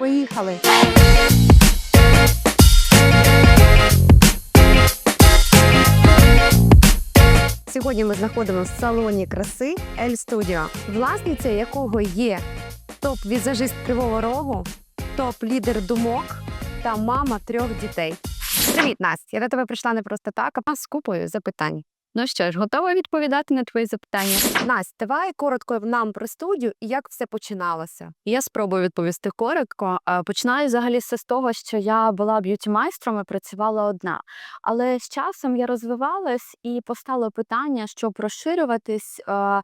Поїхали! Сьогодні ми знаходимося в салоні краси Ель Студіо, власниця якого є топ-візажист Кривого Рогу, топ-лідер думок та мама трьох дітей. Привіт, Настя! Я до тебе прийшла не просто так, а з купою запитань. Ну що ж, готова відповідати на твої запитання? Настя, давай коротко нам про студію і як все починалося. Я спробую відповісти коротко. Е, Починаю взагалі все з того, що я була б'юті-майстром і працювала одна. Але з часом я розвивалась і постало питання, щоб розширюватись, е,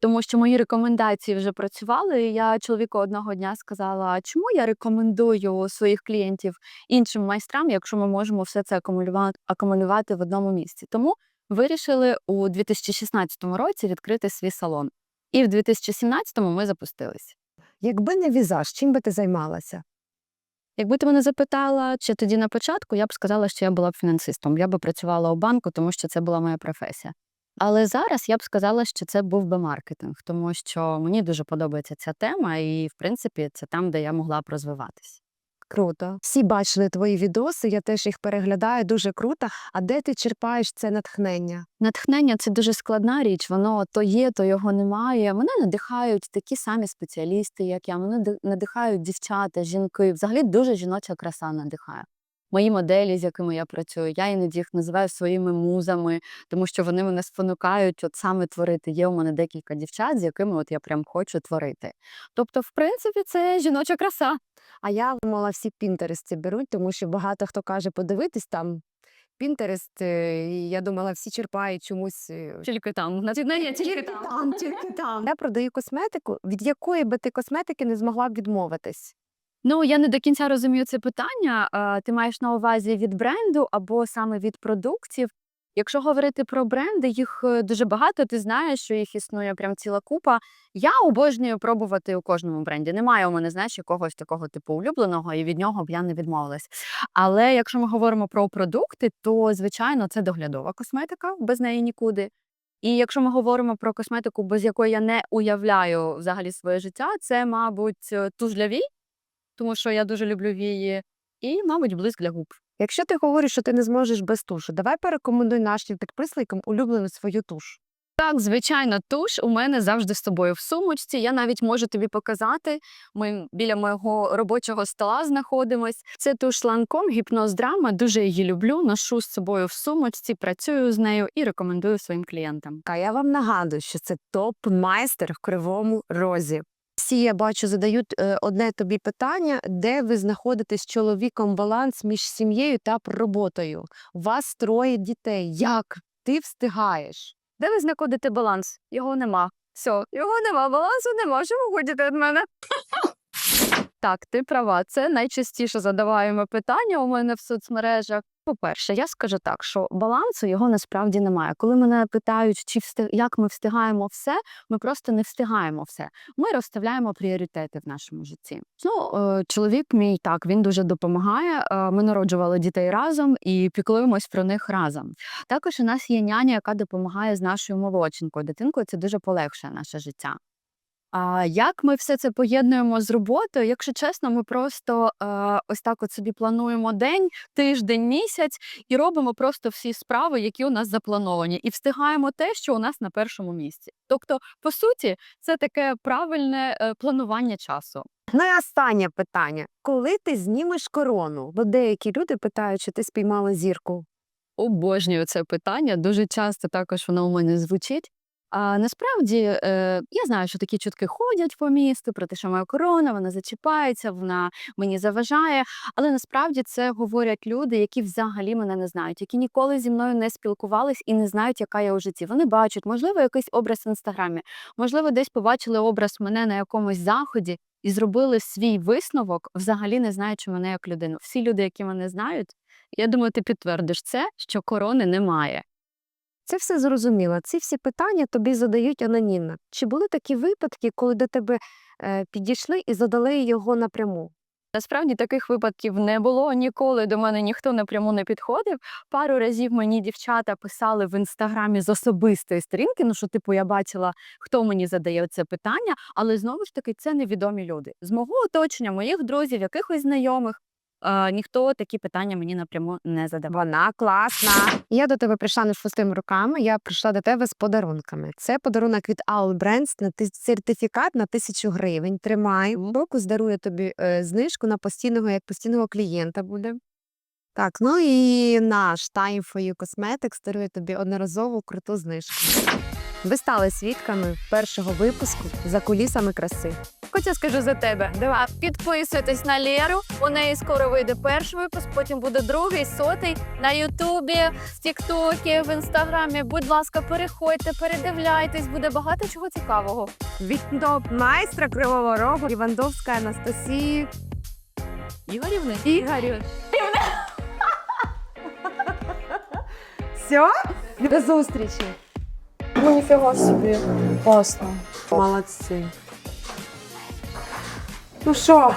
тому що мої рекомендації вже працювали. І я чоловіку одного дня сказала: чому я рекомендую своїх клієнтів іншим майстрам, якщо ми можемо все це акумулювати, акумулювати в одному місці. Тому вирішили у 2016 році відкрити свій салон. І в 2017 ми запустились. Якби не візаж, чим би ти займалася? Якби ти мене запитала, чи тоді на початку, я б сказала, що я була б фінансистом. Я би працювала у банку, тому що це була моя професія. Але зараз я б сказала, що це був би маркетинг, тому що мені дуже подобається ця тема, і в принципі це там, де я могла б розвиватись. Круто. Всі бачили твої відоси, я теж їх переглядаю, дуже круто. А де ти черпаєш це натхнення? Натхнення це дуже складна річ. Воно то є, то його немає. Мене надихають такі самі спеціалісти, як я. Мене ди- надихають дівчата, жінки. Взагалі дуже жіноча краса надихає. Мої моделі, з якими я працюю, я іноді їх називаю своїми музами, тому що вони мене спонукають от саме творити. Є у мене декілька дівчат, з якими от я прям хочу творити. Тобто, в принципі, це жіноча краса. А я думала, всі пінтерести беруть, тому що багато хто каже, подивитись там. Пінтерест, і я думала, всі черпають чомусь. е, Тільки там, натхнення тільки там. там, тільки там. Я продаю косметику, від якої би ти косметики не змогла б відмовитись. Ну, я не до кінця розумію це питання. Ти маєш на увазі від бренду або саме від продуктів. Якщо говорити про бренди, їх е, дуже багато. Ти знаєш, що їх існує прям ціла купа. Я обожнюю пробувати у кожному бренді. Немає у мене, знаєш, якогось такого типу улюбленого, і від нього б я не відмовилась. Але якщо ми говоримо про продукти, то звичайно це доглядова косметика, без неї нікуди. І якщо ми говоримо про косметику, без якої я не уявляю взагалі своє життя, це, мабуть, е, вій, тому що я дуже люблю вії, і, мабуть, блиск для губ. Якщо ти говориш, що ти не зможеш без тушу, давай порекомендуй нашим підписникам улюблену свою туш. Так, звичайно, туш у мене завжди з собою в сумочці. Я навіть можу тобі показати. Ми біля мого робочого стола знаходимось. Це туш ланком, гіпноз драма. Дуже її люблю. Ношу з собою в сумочці, працюю з нею і рекомендую своїм клієнтам. А я вам нагадую, що це топ-майстер в кривому розі. Всі я бачу, задають е, одне тобі питання, де ви знаходитесь з чоловіком баланс між сім'єю та роботою. У вас троє дітей. Як ти встигаєш? Де ви знаходите баланс? Його нема. Все, його нема, балансу нема. Що ви від мене? Так, ти права. Це найчастіше задаваємо питання у мене в соцмережах. По-перше, я скажу так, що балансу його насправді немає. Коли мене питають, чи встиг, як ми встигаємо все, ми просто не встигаємо все. Ми розставляємо пріоритети в нашому житті. Ну, е, чоловік мій так він дуже допомагає. Е, Ми народжували дітей разом і піклуємось про них разом. Також у нас є няня, яка допомагає з нашою молодшинкою. Дитинкою це дуже полегшує наше життя. А як ми все це поєднуємо з роботою? Якщо чесно, ми просто е, ось так от собі плануємо день, тиждень, місяць і робимо просто всі справи, які у нас заплановані, і встигаємо те, що у нас на першому місці. Тобто, по суті, це таке правильне е, планування часу. Ну і останнє питання: коли ти знімеш корону? Бо деякі люди питають, чи ти спіймала зірку. Обожнюю це питання. Дуже часто також воно у мене звучить. А насправді е, я знаю, що такі чутки ходять по місту про те, що моя корона, вона зачіпається, вона мені заважає. Але насправді це говорять люди, які взагалі мене не знають, які ніколи зі мною не спілкувались і не знають, яка я у житті. Вони бачать, можливо, якийсь образ в інстаграмі, можливо, десь побачили образ мене на якомусь заході і зробили свій висновок, взагалі не знаючи мене як людину. Всі люди, які мене знають, я думаю, ти підтвердиш це, що корони немає. Це все зрозуміло. Ці всі питання тобі задають анонімно. Чи були такі випадки, коли до тебе е, підійшли і задали його напряму? Насправді таких випадків не було. Ніколи до мене ніхто напряму не підходив. Пару разів мені дівчата писали в інстаграмі з особистої сторінки. Ну що, типу, я бачила, хто мені задає це питання, але знову ж таки це невідомі люди. З мого оточення, моїх друзів, якихось знайомих. Е, ніхто такі питання мені напряму не задавав. Вона класна. Я до тебе прийшла не з пустими руками. Я прийшла до тебе з подарунками. Це подарунок від All Brands на ти- сертифікат на тисячу гривень. Тримай. Боку здарує тобі е, знижку на постійного як постійного клієнта буде. Так, ну і наш Time for You Cosmetics дарує тобі одноразову круту знижку. Ви стали свідками першого випуску за кулісами краси. Хоча скажу за тебе. Давай підписуйтесь на Леру. У неї скоро вийде перший випуск, потім буде другий, сотий на Ютубі, в Тіктокі, в інстаграмі. Будь ласка, переходьте, передивляйтесь, буде багато чого цікавого. Від топ майстра Кривого Рогу Івандовська Анастасії Ігорівни? Ігорю. Все? До зустрічі. Ну, ніфіга собі. Класно. Молодці. Ну що,